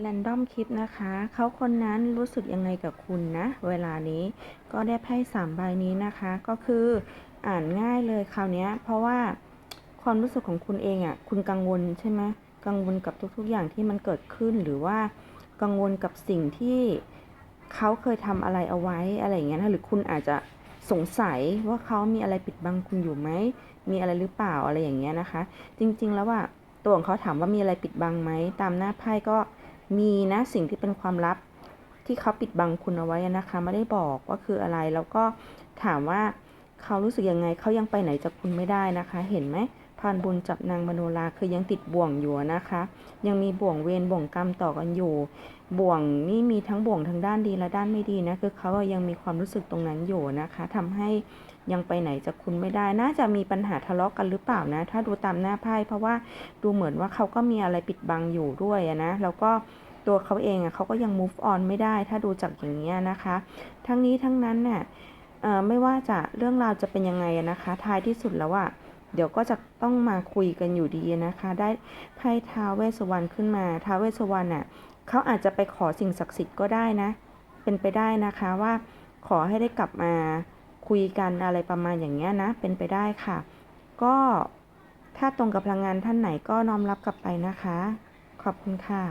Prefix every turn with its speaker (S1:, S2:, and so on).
S1: แรนดอมคลิปนะคะ เขาคนนั้นรู้สึกยังไงกับคุณนะ เวลานี้ก็ได้ไพ่สามใบนี้นะคะ ก็คืออ่านง่ายเลยคราวนี้เพราะว่าความรู้สึกของคุณเองอะ่ะ คุณกังวลใช่ไหมกังวลกับทุกๆอย่างที่มันเกิดขึ้นหรือว่ากังวลกับสิ่งที่เขาเคยทำอะไรเอาไว้อะไรอย่างเงี้ยนะหรือคุณอาจจะสงสัยว่าเขามีอะไรปิดบังคุณอยู่ไหม มีอะไรหรือเปล่าอะไรอย่างเงี้ยนะคะ จริงๆแล้วว่าตัวของเขาถามว่ามีอะไรปิดบังไหมตามหน้าไพ่ก็ มีนะสิ่งที่เป็นความลับที่เขาปิดบังคุณเอาไว้นะคะ ไม่ได้บอกว่าคืออะไร แล้วก็ถามว่า เขารู้สึกยังไงเขายังไปไหนจากคุณไม่ได้นะคะ เห็นไหมพานบุญจับนางมโนราคือยังติดบ่วงอยู่นะคะ ยังมีบ่วงเวรบ่วงกรรมต่อกันอยู่ บ่วงนี่มีทั้งบ่วงทั้งด้านดีและด้านไม่ดีนะคือเขายังมีความรู้สึกตรงนั้นอยู่นะคะทำให้ยังไปไหนจากคุณไม่ได้ น่าจะมีปัญหาทะเลาะกันหรือเปล่านะ ถ้าดูตามหน้าไพ่เพราะว่าดูเหมือนว่าเขาก็มีอะไรปิดบังอยู่ด้วยนะแล้วก็ตัวเขาเองอะเขาก็ยัง move on ไม่ได้ ถ้าดูจากอย่างนี้ยนะคะ ทั้งนี้ทั้งนั้นเนี่ย ไม่ว่าจะเรื่องราวจะเป็นยังไงนะคะ ท้ายที่สุดแล้วอะเดี๋ยวก็จะต้องมาคุยกันอยู่ดีนะคะ ได้ไพ่ท้าเวสวรรณขึ้นมาท้าเวสสวรรณน่ะเขาอาจจะไปขอสิ่งศักดิ์สิทธิ์ก็ได้นะ เป็นไปได้นะคะว่าขอให้ได้กลับมาคุยกันอะไรประมาณอย่างเงี้ยนะ เป็นไปได้ค่ะ ก็ถ้าตรงกับพลังงานท่านไหนก็น้อมรับกลับไปนะคะ ขอบคุณค่ะ